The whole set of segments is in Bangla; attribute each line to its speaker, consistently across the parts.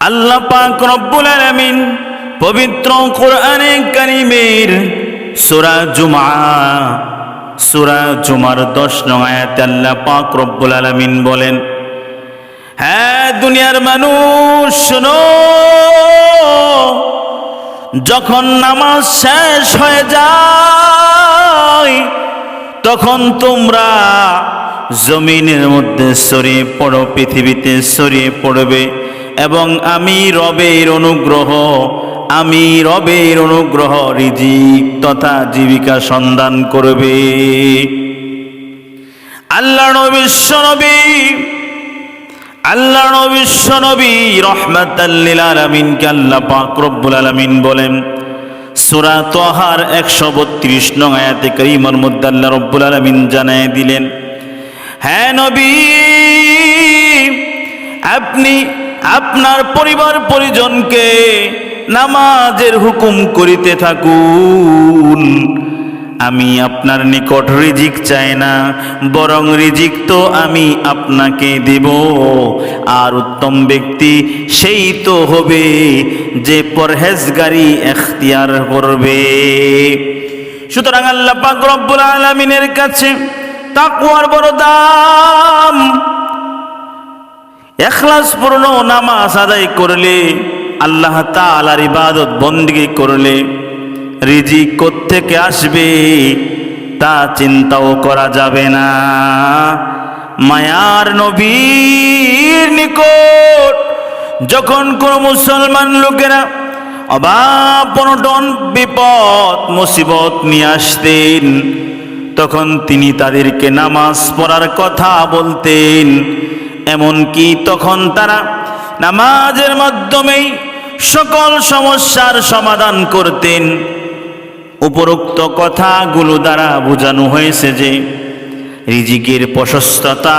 Speaker 1: আল্লাহ পাক রব্বুল আলামিন পবিত্র কোরআনে কারিমের সূরা জুমা সূরা জুমার 10 নং আয়াতে আল্লাহ পাক রব্বুল আলামিন বলেন হ্যাঁ দুনিয়ার মানুষ, শোনো, যখন নামাজ শেষ হয়ে যায়, তখন তোমরা জমিনের মধ্যে ছড়িয়ে পড়ো, পৃথিবীতে ছড়িয়ে পড়বে। এবং আমি রবের অনুগ্রহ, আমি রবের অনুগ্রহ রিজিক তথা জীবিকা সন্ধান করবে। আল্লাহ নবিশ্ব নবী, আল্লাহ নবিশ্ব নবী রহমাতাল্লিল আলামিনকে আল্লাহ পাক রব্বুল আলামিন বলেন, সূরা তোহার একশো বত্রিশ নং আয়াতে করিমার মধ্যে আল্লাহ রব্বুল আলামিন জানায় দিলেন হ্যাঁ নবী, আপনি আপনার পরিবার পরিজনকে নামাজের হুকুম করিতে থাকুন। আমি আপনার নিকট রিজিক চাই না, বরং রিজিক তো আমি আপনাকে দেব। আর উত্তম ব্যক্তি সেই তো হবে যে পরহেজগারি এখতিয়ার করবে। সুতরাং আল্লাহ পাক রব্বুল আলামিনের কাছে তাকওয়ার বড় দাম এখলাস পূর্ণ নামাজ আদায় করলে, আল্লাহ তাআলার ইবাদত বন্দিগি করলে, রিজিক থেকে আসবে তা চিন্তাও করা যাবে না। মায়ার নবীর নিকট যখন কোন মুসলমান লোকেরা অভাব অনটন বিপদ, মুসিবত নিয়ে আসতেন, তখন তিনি তাদেরকে নামাজ পড়ার কথা বলতেন। এমনকি তখন তারা নামাজের মাধ্যমেই সকল সমস্যার সমাধান করতেন। উপরোক্ত কথাগুলো দ্বারা বোঝানো হয়েছে যে রিজিকের প্রশস্ততা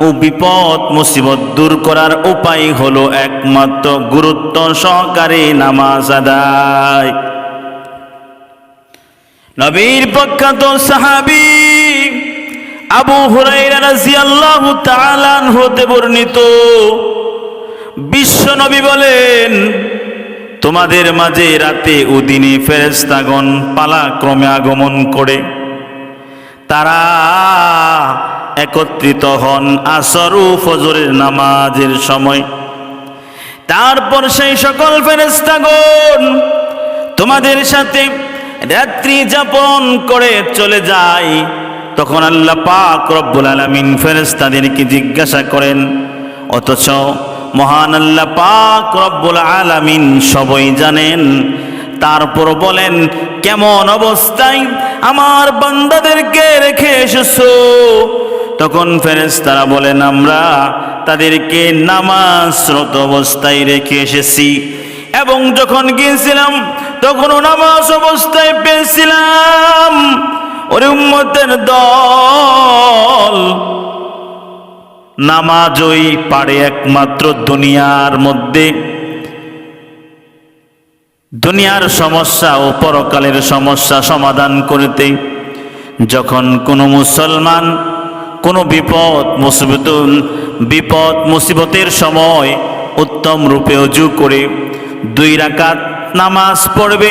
Speaker 1: ও বিপদ মুসিবত দূর করার উপায় হলো একমাত্র গুরুত্ব সহকারে নামাজ আদায়। নবীর প্রখ্যাত সাহাবি আবু হুরাইরা রাদিয়াল্লাহু তাআলা হতে বর্ণিত। বিশ্ব নবী বলেন, তোমাদের মাঝে রাতে ও দিনে ফেরেস্তাগণ পালাক্রমে আগমন করে। তারা একত্রিত হন আসর ও ফজরের নামাজের সময়। তারপর সেই সকল ফেরেস্তাগণ তোমাদের সাথে রাত্রি যাপন করে চলে যায়। তখন আল্লাহ পাক রব্বুল আলামিন ফেরেস্তাদেরকে জিজ্ঞাসা করেন, অথচ মহান আল্লাহ পাক রব্বুল আলামিন সবই জানেন। তারপর বলেন, কেমন অবস্থায় আমার বান্দাদেরকে রেখে এসেছ? তখন ফেরেশতারা বলেন, আমরা তাদেরকে নামাজরত অবস্থায় রেখে এসেছি। এবং যখন গিয়েছিলাম, তখনও নামাজ অবস্থায় পেয়েছিলাম। ওরে উম্মতের দল। নামাজই পারে একমাত্র দুনিয়ার মধ্যে। দুনিয়ার সমস্যা ও পরকালের সমস্যা সমাধান করতে যখন কোনো মুসলমান কোনো বিপদ মুসিবত বিপদ মুসিবতের সময় উত্তম রূপে অজু করে দুই রাকাত নামাজ পড়বে।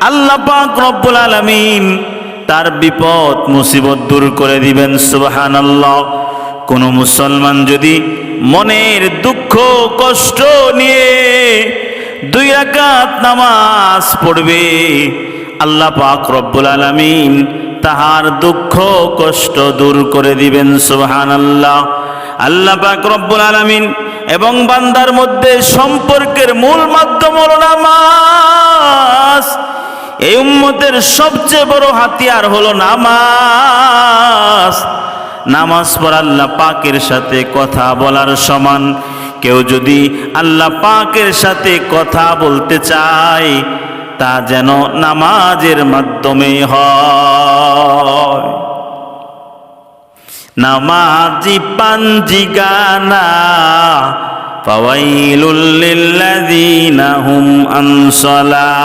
Speaker 1: আল্লাহ পাক রব্বুল আলামিন তার বিপদ, মুসিবত দূর করে দিবেন, সুবহানাল্লাহ। কোনো মুসলমান যদি মনের দুঃখ, কষ্ট নিয়ে দুই রাকাত নামাজ পড়বে, আল্লাহ পাক রব্বুল আলামিন তাহার দুঃখ, কষ্ট দূর করে দিবেন, সুবহানাল্লাহ। আল্লাহ পাক রব্বুল আলামিন এবং বান্দার মধ্যে সম্পর্কের মূল মাধ্যম হলো নামাজ। এই উম্মতের সবচেয়ে বড় হাতিয়ার হলো নামাজ। নামাজ পড়া আল্লাহ পাকের সাথে কথা বলার সমান। কেউ যদি আল্লাহ পাকের সাথে কথা বলতে চায়, তা যেন নামাজের মাধ্যমে হয়। নামাজি পাঞ্জি গানা ফাওয়াইলুল লিল্লাযিনা হুম আনসালা